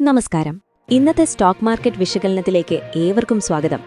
നമസ്കാരം. ഇന്നത്തെ stock market വിശകലനത്തിലേക്ക് ഏവർക്കും സ്വാഗതം.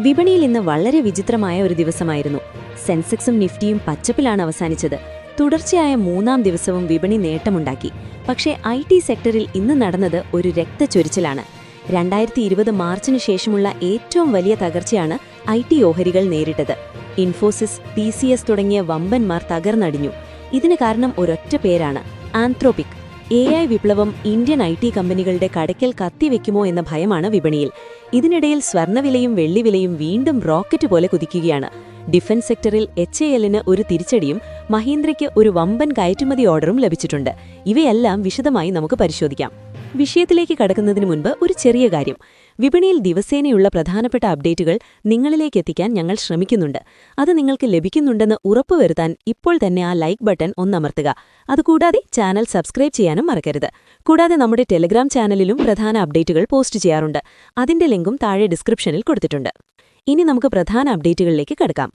വിപണിയിൽ ഇന്ന് വളരെ വിചിത്രമായ ഒരു ദിവസമായിരുന്നു. സെൻസെക്സും നിഫ്റ്റിയും പച്ചപ്പിലാണ് അവസാനിച്ചത്. തുടർച്ചയായ മൂന്നാം ദിവസവും വിപണി നേട്ടമുണ്ടാക്കി. പക്ഷേ ഐ ടി സെക്ടറിൽ ഇന്ന് നടന്നത് ഒരു രക്തച്ചൊരിച്ചിലാണ് രണ്ടായിരത്തി ഇരുപത് മാർച്ചിന് ശേഷമുള്ള ഏറ്റവും വലിയ തകർച്ചയാണ് ഐ ടി ഓഹരികൾ നേരിട്ടത്. ഇൻഫോസിസ് ടി സി എസ് തുടങ്ങിയ വമ്പന്മാർ തകർന്നടിഞ്ഞു. ഇതിന് കാരണം ഒരൊറ്റ പേരാണ് ആന്ത്രോപിക്. എ ഐ വിപ്ലവം ഇന്ത്യൻ ഐ ടി കമ്പനികളുടെ കടയ്ക്കൽ കത്തിവെക്കുമോ എന്ന ഭയമാണ് വിപണിയിൽ. ഇതിനിടയിൽ സ്വർണവിലയും വെള്ളിവിലയും വീണ്ടും റോക്കറ്റ് പോലെ കുതിക്കുകയാണ്. ഡിഫൻസ് സെക്ടറിൽ എച്ച് എ എല്ലിന് ഒരു തിരിച്ചടിയും മഹീന്ദ്രയ്ക്ക് ഒരു വമ്പൻ കയറ്റുമതി ഓർഡറും ലഭിച്ചിട്ടുണ്ട്. ഇവയെല്ലാം വിശദമായി നമുക്ക് പരിശോധിക്കാം. വിഷയത്തിലേക്ക് കടക്കുന്നതിന് മുൻപ് ഒരു ചെറിയ കാര്യം. വിപണിയിൽ ദിവസേനയുള്ള പ്രധാനപ്പെട്ട അപ്ഡേറ്റുകൾ നിങ്ങളിലേക്ക് എത്തിക്കാൻ ഞങ്ങൾ ശ്രമിക്കുന്നുണ്ട്. അത് നിങ്ങൾക്ക് ലഭിക്കുന്നുണ്ടെന്ന് ഉറപ്പുവരുത്താൻ ഇപ്പോൾ തന്നെ ആ ലൈക്ക് ബട്ടൺ ഒന്നമർത്തുക. അതുകൂടാതെ ചാനൽ സബ്സ്ക്രൈബ് ചെയ്യാനും മറക്കരുത്. കൂടാതെ നമ്മുടെ ടെലിഗ്രാം ചാനലിലും പ്രധാന അപ്ഡേറ്റുകൾ പോസ്റ്റ് ചെയ്യാറുണ്ട്. അതിന്റെ ലിങ്കും താഴെ ഡിസ്ക്രിപ്ഷനിൽ കൊടുത്തിട്ടുണ്ട്. ഇനി നമുക്ക് പ്രധാന അപ്ഡേറ്റുകളിലേക്ക് കടക്കാം.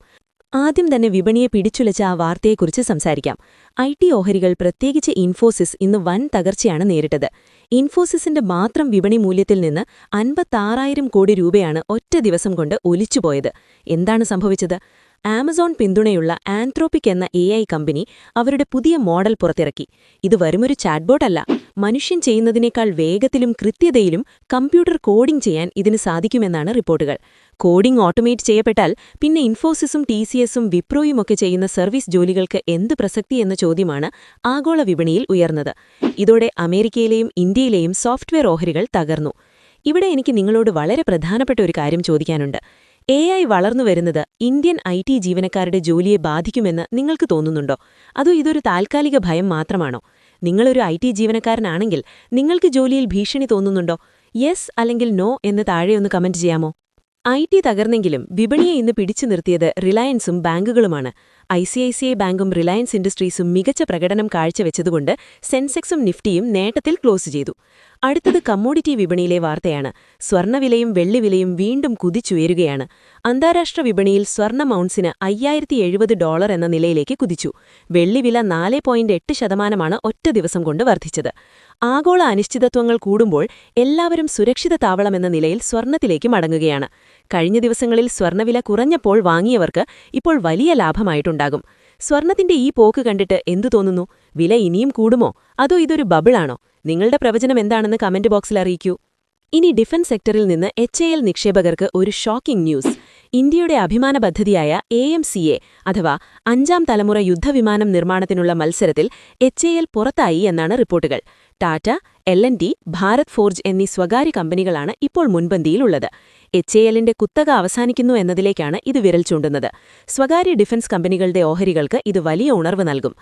ആദ്യം തന്നെ വിപണിയെ പിടിച്ചുലച്ച ആ വാർത്തയെക്കുറിച്ച് സംസാരിക്കാം. ഐ ടി ഓഹരികൾ പ്രത്യേകിച്ച് ഇൻഫോസിസ് ഇന്ന് വൻ തകർച്ചയാണ് നേരിട്ടത്. ഇൻഫോസിസിന്റെ മാത്രം വിപണി മൂല്യത്തിൽ നിന്ന് അൻപത്താറായിരം കോടി രൂപയാണ് ഒറ്റ ദിവസം കൊണ്ട് ഒലിച്ചുപോയത്. എന്താണ് സംഭവിച്ചത്? ആമസോൺ പിന്തുണയുള്ള ആന്ത്രോപിക് എന്ന എ കമ്പനി അവരുടെ പുതിയ മോഡൽ പുറത്തിറക്കി. ഇത് വരുമൊരു ചാറ്റ്ബോട്ട് അല്ല. മനുഷ്യൻ ചെയ്യുന്നതിനേക്കാൾ വേഗത്തിലും കൃത്യതയിലും കമ്പ്യൂട്ടർ കോഡിംഗ് ചെയ്യാൻ ഇതിന് സാധിക്കുമെന്നാണ് റിപ്പോർട്ടുകൾ. കോഡിംഗ് ഓട്ടോമേറ്റ് ചെയ്യപ്പെട്ടാൽ പിന്നെ ഇൻഫോസിസും ടി സി എസും വിപ്രോയുമൊക്കെ ചെയ്യുന്ന സർവീസ് ജോലികൾക്ക് എന്ത് പ്രസക്തി എന്ന ചോദ്യമാണ് ആഗോള വിപണിയിൽ ഉയർന്നത്. ഇതോടെ അമേരിക്കയിലെയും ഇന്ത്യയിലെയും സോഫ്റ്റ്വെയർ ഓഹരികൾ തകർന്നു. ഇവിടെ എനിക്ക് നിങ്ങളോട് വളരെ പ്രധാനപ്പെട്ട ഒരു കാര്യം ചോദിക്കാനുണ്ട്. എ ഐ വളർന്നു വരുന്നത് ഇന്ത്യൻ ഐ ടി ജീവനക്കാരുടെ ജോലിയെ ബാധിക്കുമെന്ന് നിങ്ങൾക്ക് തോന്നുന്നുണ്ടോ? അതോ ഇതൊരു താൽക്കാലിക ഭയം മാത്രമാണോ? നിങ്ങളൊരു ഐ ടി ജീവനക്കാരനാണെങ്കിൽ നിങ്ങൾക്ക് ജോലിയിൽ ഭീഷണി തോന്നുന്നുണ്ടോ? യെസ് അല്ലെങ്കിൽ നോ എന്ന് താഴെയൊന്ന് കമന്റ് ചെയ്യാമോ? ഐ ടി തകർന്നെങ്കിലും വിപണിയെ ഇന്ന് പിടിച്ചു നിർത്തിയത് റിലയൻസും ബാങ്കുകളുമാണ്. I C I C I ബാങ്കും റിലയൻസ് ഇൻഡസ്ട്രീസും മികച്ച പ്രകടനം കാഴ്ചവെച്ചതുകൊണ്ട് സെൻസെക്സും നിഫ്റ്റിയും നേട്ടത്തിൽ ക്ലോസ് ചെയ്തു. അടുത്തത് കമ്മോഡിറ്റി വിപണിയിലെ വാർത്തയാണ്. സ്വർണവിലയും വെള്ളിവിലയും വീണ്ടും കുതിച്ചുയരുകയാണ്. അന്താരാഷ്ട്ര വിപണിയിൽ സ്വർണ മൌൺസിന് അയ്യായിരത്തി ഡോളർ എന്ന നിലയിലേക്ക് കുതിച്ചു. വെള്ളിവില നാല് പോയിന്റ് എട്ട് ശതമാനമാണ് ഒറ്റ ദിവസം കൊണ്ട് വർദ്ധിച്ചത്. ആഗോള അനിശ്ചിതത്വങ്ങൾ കൂടുമ്പോൾ എല്ലാവരും സുരക്ഷിത താവളമെന്ന നിലയിൽ സ്വർണത്തിലേക്ക് മടങ്ങുകയാണ്. കഴിഞ്ഞ ദിവസങ്ങളിൽ സ്വർണവില കുറഞ്ഞപ്പോൾ വാങ്ങിയവർക്ക് ഇപ്പോൾ വലിയ ലാഭമായിട്ടുണ്ടാകും. സ്വർണത്തിന്റെ ഈ പോക്ക് കണ്ടിട്ട് എന്തു തോന്നുന്നു? വില ഇനിയും കൂടുമോ? അതോ ഇതൊരു ബബിളാണോ? നിങ്ങളുടെ പ്രവചനം എന്താണെന്ന് കമന്റ് ബോക്സിൽ അറിയിക്കൂ. ഇനി ഡിഫൻസ് സെക്ടറിൽ നിന്ന് എച്ച് നിക്ഷേപകർക്ക് ഒരു ഷോക്കിംഗ് ന്യൂസ്. ഇന്ത്യയുടെ അഭിമാന പദ്ധതിയായ എ എം സി എ അഥവാ അഞ്ചാം തലമുറ യുദ്ധവിമാനം നിർമ്മാണത്തിനുള്ള മത്സരത്തിൽ എച്ച് എ എൽ പുറത്തായി എന്നാണ് റിപ്പോർട്ടുകൾ. Tata L and T Bharat Forge എന്നീ സ്വകാര്യ കമ്പനികളാണ് ഇപ്പോൾ മുൻപന്തിയിലുള്ളത്. എച്ച് എ എല്ലിന്റെ കുത്തക അവസാനിക്കുന്നു എന്നതിലേക്കാണ് ഇത് വിരൽ ചൂണ്ടുന്നത്. സ്വകാര്യ ഡിഫൻസ് കമ്പനികളുടെ ഓഹരികൾക്ക് ഇത് വലിയ ഉണർവ് നൽകും.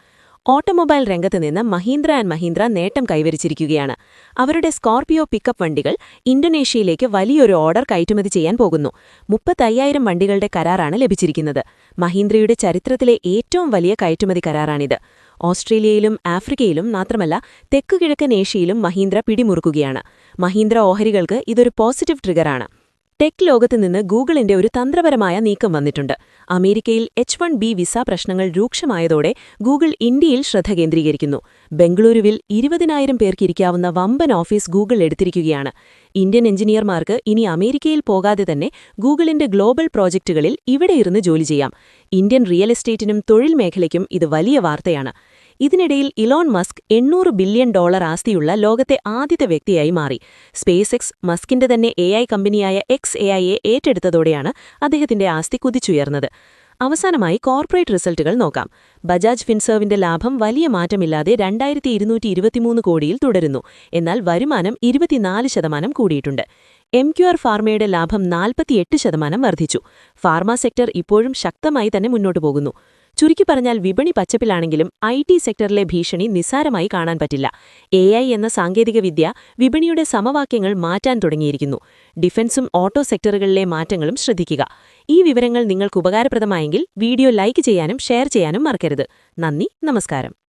ഓട്ടോമൊബൈൽ രംഗത്ത് നിന്ന് മഹീന്ദ്ര ആൻഡ് മഹീന്ദ്ര നേട്ടം കൈവരിച്ചിരിക്കുകയാണ്. അവരുടെ സ്കോർപിയോ പിക്കപ്പ് വണ്ടികൾ ഇന്തോനേഷ്യയിലേക്ക് വലിയൊരു ഓർഡർ കയറ്റുമതി ചെയ്യാൻ പോകുന്നു. മുപ്പത്തയ്യായിരം വണ്ടികളുടെ കരാറാണ് ലഭിച്ചിരിക്കുന്നത്. മഹീന്ദ്രയുടെ ചരിത്രത്തിലെ ഏറ്റവും വലിയ കയറ്റുമതി കരാറാണിത്. ഓസ്ട്രേലിയയിലും ആഫ്രിക്കയിലും മാത്രമല്ല തെക്കുകിഴക്കൻ ഏഷ്യയിലും മഹീന്ദ്ര പിടിമുറുക്കുകയാണ്. മഹീന്ദ്ര ഓഹരികൾക്ക് ഇതൊരു പോസിറ്റീവ് ട്രിഗറാണ്. ടെക് ലോകത്ത് നിന്ന് ഗൂഗിളിന്റെ ഒരു തന്ത്രപരമായ നീക്കം വന്നിട്ടുണ്ട്. അമേരിക്കയിൽ എച്ച് വൺ ബി വിസ പ്രശ്നങ്ങൾ രൂക്ഷമായതോടെ ഗൂഗിൾ ഇന്ത്യയിൽ ശ്രദ്ധ കേന്ദ്രീകരിക്കുന്നു. ബംഗളൂരുവിൽ ഇരുപതിനായിരം പേർക്കിരിക്കാവുന്ന വമ്പൻ ഓഫീസ് ഗൂഗിൾ എടുത്തിരിക്കുകയാണ്. ഇന്ത്യൻ എഞ്ചിനീയർമാർക്ക് ഇനി അമേരിക്കയിൽ പോകാതെ തന്നെ ഗൂഗിളിന്റെ ഗ്ലോബൽ പ്രോജക്റ്റുകളിൽ ഇവിടെ ഇരുന്ന് ജോലി ചെയ്യാം. ഇന്ത്യൻ റിയൽ എസ്റ്റേറ്റിനും തൊഴിൽ മേഖലയ്ക്കും ഇത് വലിയ വാർത്തയാണ്. ഇതിനിടയിൽ ഇലോൺ മസ്ക് എണ്ണൂറ് ബില്യൺ ഡോളർ ആസ്തിയുള്ള ലോകത്തെ ആദ്യത്തെ വ്യക്തിയായി മാറി. സ്പേസ് എക്സ് മസ്കിന്റെ തന്നെ എ കമ്പനിയായ എക്സ് എ ഐയെ ഏറ്റെടുത്തതോടെയാണ് അദ്ദേഹത്തിന്റെ ആസ്തി കുതിച്ചുയർന്നത്. അവസാനമായി കോർപ്പറേറ്റ് റിസൾട്ടുകൾ നോക്കാം. ബജാജ് ഫിൻസേർവിന്റെ ലാഭം വലിയ മാറ്റമില്ലാതെ രണ്ടായിരത്തി ഇരുന്നൂറ്റി ഇരുപത്തിമൂന്ന് കോടിയിൽ തുടരുന്നു. എന്നാൽ വരുമാനം ഇരുപത്തിനാല് ശതമാനം കൂടിയിട്ടുണ്ട്. എം ക്യു ആർ ഫാർമയുടെ ലാഭം നാൽപ്പത്തിയെട്ട് ശതമാനം വർദ്ധിച്ചു. ഫാർമ സെക്ടർ ഇപ്പോഴും ശക്തമായി തന്നെ മുന്നോട്ടു പോകുന്നു. ചുരുക്കി പറഞ്ഞാൽ വിപണി പച്ചപ്പിലാണെങ്കിലും ഐ ടി സെക്ടറിലെ ഭീഷണി നിസ്സാരമായി കാണാൻ പറ്റില്ല. എ എന്ന സാങ്കേതികവിദ്യ വിപണിയുടെ സമവാക്യങ്ങൾ മാറ്റാൻ തുടങ്ങിയിരിക്കുന്നു. ഡിഫൻസും ഓട്ടോ സെക്ടറുകളിലെ മാറ്റങ്ങളും ശ്രദ്ധിക്കുക. ഈ വിവരങ്ങൾ നിങ്ങൾക്ക് ഉപകാരപ്രദമായെങ്കിൽ വീഡിയോ ലൈക്ക് ചെയ്യാനും ഷെയർ ചെയ്യാനും മറക്കരുത്. നന്ദി നമസ്കാരം.